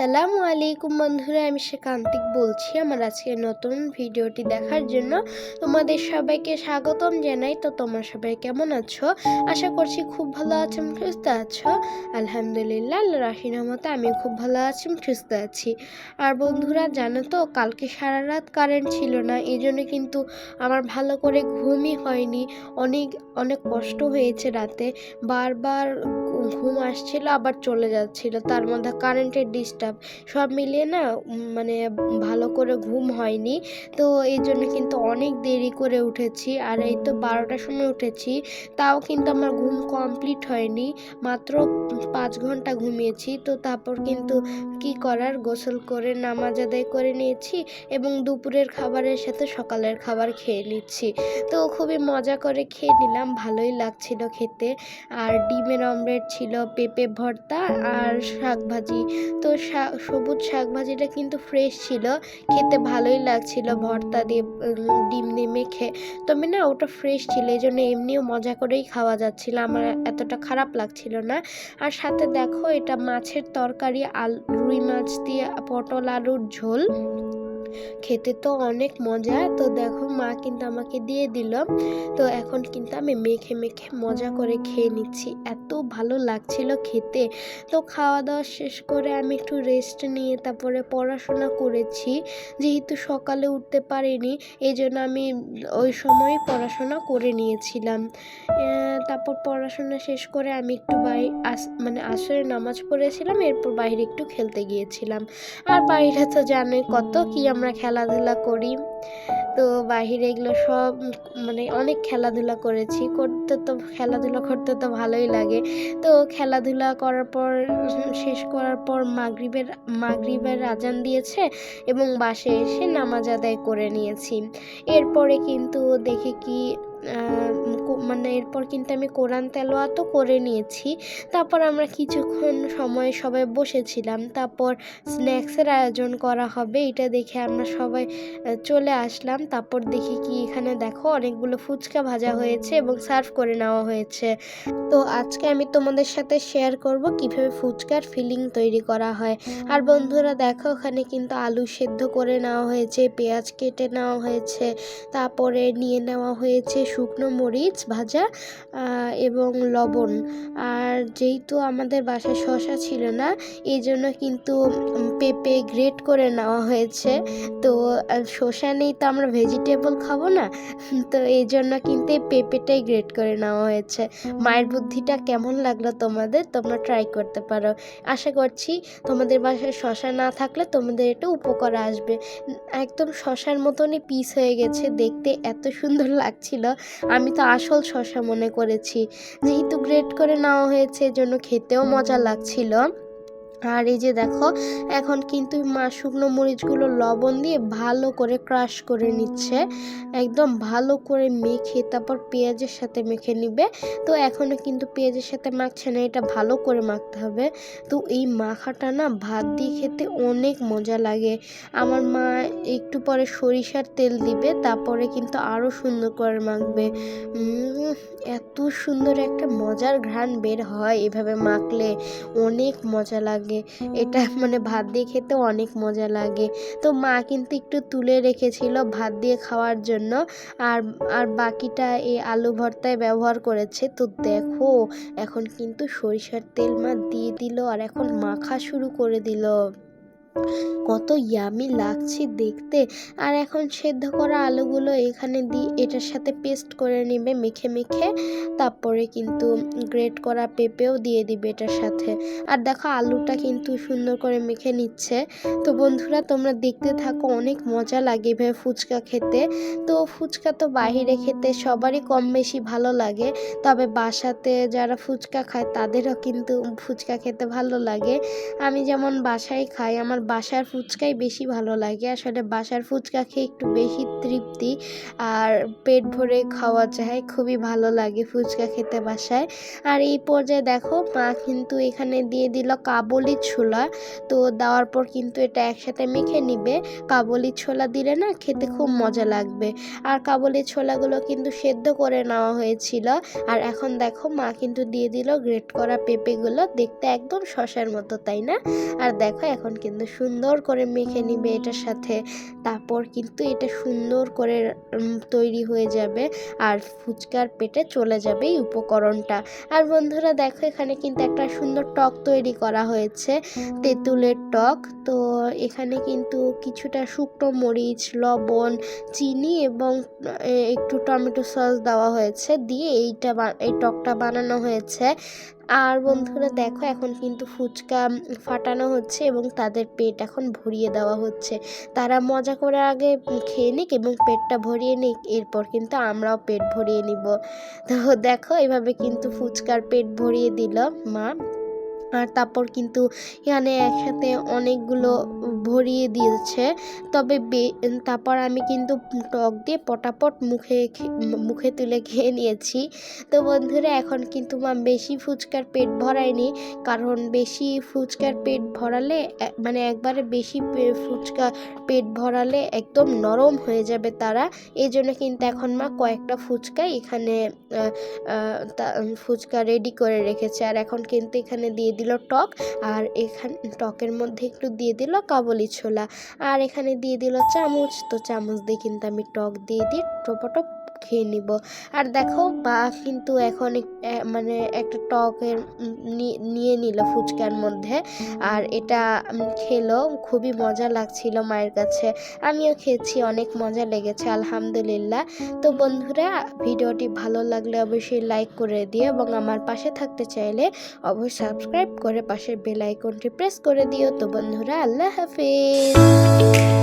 আসসালামু আলাইকুম বন্ধুরা, আমি সেকান্তিক বলছি আমার আজকে নতুন ভিডিওটি দেখার জন্য। তোমাদের সবাইকে স্বাগতম জানাই। তো তোমরা সবাই কেমন আছো? আশা করছি খুব ভালো আছো সুস্থ আছো। আলহামদুলিল্লাহ রাহির মতো আমি খুব ভালো আছি সুস্থ আছি। আর বন্ধুরা, জানো তো, কালকে সারা রাত কারেন্ট ছিল না, এই জন্য কিন্তু আমার ভালো করে ঘুমই হয়নি। অনেক অনেক কষ্ট হয়েছে রাতে। বারবার ঘুম আসছিল, আবার চলে যাচ্ছিল। তার মধ্যে কারেন্টের ডিস্টার্ব সব মিলিয়ে না মানে ভালো করে ঘুম হয়নি। তো এই জন্য কিন্তু অনেক দেরি করে উঠেছি। আর এই তো বারোটার সময় উঠেছি, তাও কিন্তু আমার ঘুম কমপ্লিট হয়নি। মাত্র পাঁচ ঘণ্টা ঘুমিয়েছি। তো তারপর কিন্তু কি করার? গোসল করে, নামাজ আদায় করে নিয়েছি এবং দুপুরের খাবারের সাথে সকালের খাবার খেয়ে নিচ্ছি। তো খুবই মজা করে খেয়ে নিলাম, ভালোই লাগছিল খেতে। আর ডিমের অমলেট ছিল পেঁপে ভর্তা আর শাক ভাজি। তো শা- সবুজ শাক ভাজিটা কিন্তু ফ্রেশ ছিল। খেতে ভালোই লাগছিল ভর্তা দিয়ে ডিম দিয়ে মেখে। তবে না, ওটা ফ্রেশ ছিল এই জন্য এমনিও মজা করেই খাওয়া যাচ্ছিল। আমার এতটা খারাপ লাগছিল না। আর সাথে দেখো, এটা মাছের তরকারি, আল, রুই মাছ দিয়ে পটল, আলুর ঝোল। খেতে তো অনেক মজা। তো দেখো, মা কিন্তু আমাকে দিয়ে দিল। তো এখন কিন্তু আমি মেখে মেখে মজা করে খেয়ে নিচ্ছি। এত ভালো লাগছিল খেতে। তো খাওয়া দাওয়া শেষ করে আমি একটু রেস্ট নিয়ে তারপরে পড়াশোনা করেছি। যেহেতু সকালে উঠতে পারিনি এই জন্য আমি ওই সময় পড়াশোনা করে নিয়েছিলাম। তারপর পড়াশোনা শেষ করে আমি একটু বাই, আস মানে আসরে নামাজ পড়েছিলাম, এরপর বাইরে একটু খেলতে গিয়েছিলাম। আর বাইরে তো জানে কত কি আমরা খেলাধুলা করি। তো বাহিরে এগুলো সব মানে অনেক খেলাধুলা করেছি। করতে তো খেলাধুলা করতে তো ভালোই লাগে। তো খেলাধুলা করার পর শেষ করার পর মাগরিবের মাগরিবের আজান দিয়েছে এবং বাসে এসে নামাজ আদায় করে নিয়েছি। এরপরে কিন্তু দেখি কো- মানে এরপর কিন্তু আমি কোরআন তেলোয়াতও করে নিয়েছি। তারপর আমরা কিছুক্ষণ সময় সবাই বসেছিলাম। তারপর স্ন্যাক্সের আয়োজন করা হবে, এটা দেখে আমরা সবাই চলে আসলাম। তারপর দেখি কি এখানে দেখো অনেকগুলো ফুচকা ভাজা হয়েছে এবং সার্ভ করে নেওয়া হয়েছে। তো আজকে আমি তোমাদের সাথে শেয়ার করব কীভাবে ফুচকার ফিলিং তৈরি করা হয়। আর বন্ধুরা দেখো ওখানে কিন্তু আলু সেদ্ধ করে নেওয়া হয়েছে, পেঁয়াজ কেটে নেওয়া হয়েছে, তারপরে নিয়ে নেওয়া হয়েছে শুকনো মরিচ ভাজা এবং লবণ। আর যেহেতু আমাদের বাসায় শশা ছিল না এই জন্য কিন্তু পেঁপে গ্রেট করে নেওয়া হয়েছে। তো শসা নেই তো আমরা ভেজিটেবল খাব না? তো এই জন্য কিন্তু এই পেঁপেটাই গ্রেট করে নেওয়া হয়েছে। মায়ের বুদ্ধিটা কেমন লাগল তোমাদের? তোমরা ট্রাই করতে পারো। আশা করছি তোমাদের বাসায় শশা না থাকলে তোমাদের এটা উপকার আসবে। একদম শশার মতনই পিস হয়ে গেছে। দেখতে এত সুন্দর লাগছিল। আমি তো আসল শশা মনে করেছি। যেহেতু গ্রেট করে নেওয়া হয়েছে এজন্য খেতেও মজা লাগছিল। আর এই যে দেখো, এখন কিন্তু মা শুকনো মরিচগুলো লবণ দিয়ে ভালো করে ক্রাশ করে নিচ্ছে। একদম ভালো করে মেখে তারপর পেঁয়াজের সাথে মেখে নিবে। তো এখনও কিন্তু পেঁয়াজের সাথে মাখছে না, এটা ভালো করে মাখতে হবে। তো এই মাখাটা না ভাত দিয়ে খেতে অনেক মজা লাগে। আমার মা একটু পরে সরিষার তেল দিবে, তারপরে কিন্তু আরও সুন্দর করে মাখবে। এত সুন্দর একটা মজার ঘ্রাণ বের হয় এভাবে মাখলে। অনেক মজা লাগে। এটা মানে ভাত দিয়ে খেতে অনেক মজা লাগে। তো মা কিন্তু একটু তুলে রেখেছিল ভাত দিয়ে খাওয়ার জন্য। আর আর বাকিটা এই আলু ভর্তায় ব্যবহার করেছে। তো দেখো এখন কিন্তু সরিষার তেল মা দিয়ে দিল আর এখন মাখা শুরু করে দিল। কত ইয়ামি লাগছে দেখতে। আর এখন সেদ্ধ করা আলুগুলো এখানে দিয়ে এটার সাথে পেস্ট করে নেবে মেখে মেখে। তারপরে কিন্তু গ্রেট করা পেঁপেও দিয়ে দিবে এটার সাথে। আর দেখো আলুটা কিন্তু সুন্দর করে মেখে নিচ্ছে। তো বন্ধুরা, তোমরা দেখতে থাকো, অনেক মজা লাগে এভাবে ফুচকা খেতে। তো ফুচকা তো বাইরে খেতে সবারই কম বেশি ভালো লাগে। তবে বাসাতে যারা ফুচকা খায়, তাদেরও কিন্তু ফুচকা খেতে ভালো লাগে। আমি যেমন বাসায় খাই, আমার বাসার ফুচকাই বেশি ভালো লাগে। আসলে বাসার ফুচকা খেয়ে একটু বেশি তৃপ্তি আর পেট ভরে খাওয়া যায়, খুবই ভালো লাগে ফুচকা খেতে বাসায়। আর এই পর্যায়ে দেখো, মা কিন্তু এখানে দিয়ে দিল কাবলি ছোলা। তো দেওয়ার পর কিন্তু এটা একসাথে মেখে নিবে। কাবলি ছোলা দিলে না খেতে খুব মজা লাগবে। আর কাবলি ছোলাগুলো কিন্তু সেদ্ধ করে নেওয়া হয়েছিল। আর এখন দেখো, মা কিন্তু দিয়ে দিল গ্রেট করা পেঁপেগুলো। দেখতে একদম শশার মতো, তাই না? আর দেখো, এখন কিন্তু সুন্দর করে মেখে নিবে এটার সাথে। তারপর কিন্তু এটা সুন্দর করে তৈরি হয়ে যাবে আর ফুচকার পেটে চলে যাবে এই উপকরণটা। আর বন্ধুরা দেখো এখানে কিন্তু একটা সুন্দর টক তৈরি করা হয়েছে, তেঁতুলের টক। তো এখানে কিন্তু কিছুটা শুকনো মরিচ, লবণ, চিনি এবং একটু টমেটো সস দেওয়া হয়েছে। দিয়ে এইটা এই টকটা বানানো হয়েছে। আর বন্ধুরা দেখো, এখন কিন্তু ফুচকা ফাটানো হচ্ছে এবং তাদের পেট এখন ভরিয়ে দেওয়া হচ্ছে। তারা মজা করে আগে খেয়ে নিক এবং পেটটা ভরিয়ে নিক, এরপর কিন্তু আমরাও পেট ভরিয়ে নিব। তো দেখো, এভাবে কিন্তু ফুচকার পেট ভরিয়ে দিল মা। আর তারপর কিন্তু এখানে একসাথে অনেকগুলো ভরিয়ে দিয়েছে। তবে তারপর আমি কিন্তু টক দিয়ে পটাপট মুখে মুখে তুলে খেয়ে নিয়েছি। তো বন্ধুরা, এখন কিন্তু মা বেশি ফুচকার পেট ভরায়নি, কারণ বেশি ফুচকার পেট ভরালে মানে একবারে বেশি ফুচকা পেট ভরালে একদম নরম হয়ে যাবে তারা। এই জন্য কিন্তু এখন মা কয়েকটা ফুচকা এখানে ফুচকা রেডি করে রেখেছে। আর এখন কিন্তু এখানে দিয়ে দিল টক আর এখান, টকের মধ্যে একটু দিয়ে দিল কাবলি ছোলা। আর এখানে দিয়ে দিল চামচ। তো চামচ দিয়ে কিন্তু আমি টক দিয়ে দিয়ে টপটপ খেয়ে নিব। আর দেখো বা কিন্তু এখন মানে একটা টকের নিয়ে নিল ফুচকার মধ্যে। আর এটা খেলো, খুবই মজা লাগছিল মায়ের কাছে। আমিও খেয়েছি, অনেক মজা লেগেছে, আলহামদুলিল্লাহ। তো বন্ধুরা, ভিডিওটি ভালো লাগলে অবশ্যই লাইক করে দিও এবং আমার পাশে থাকতে চাইলে অবশ্যই সাবস্ক্রাইব করে পাশের বেল আইকনটি প্রেস করে দিও। তো বন্ধুরা, আল্লাহ হাফিজ।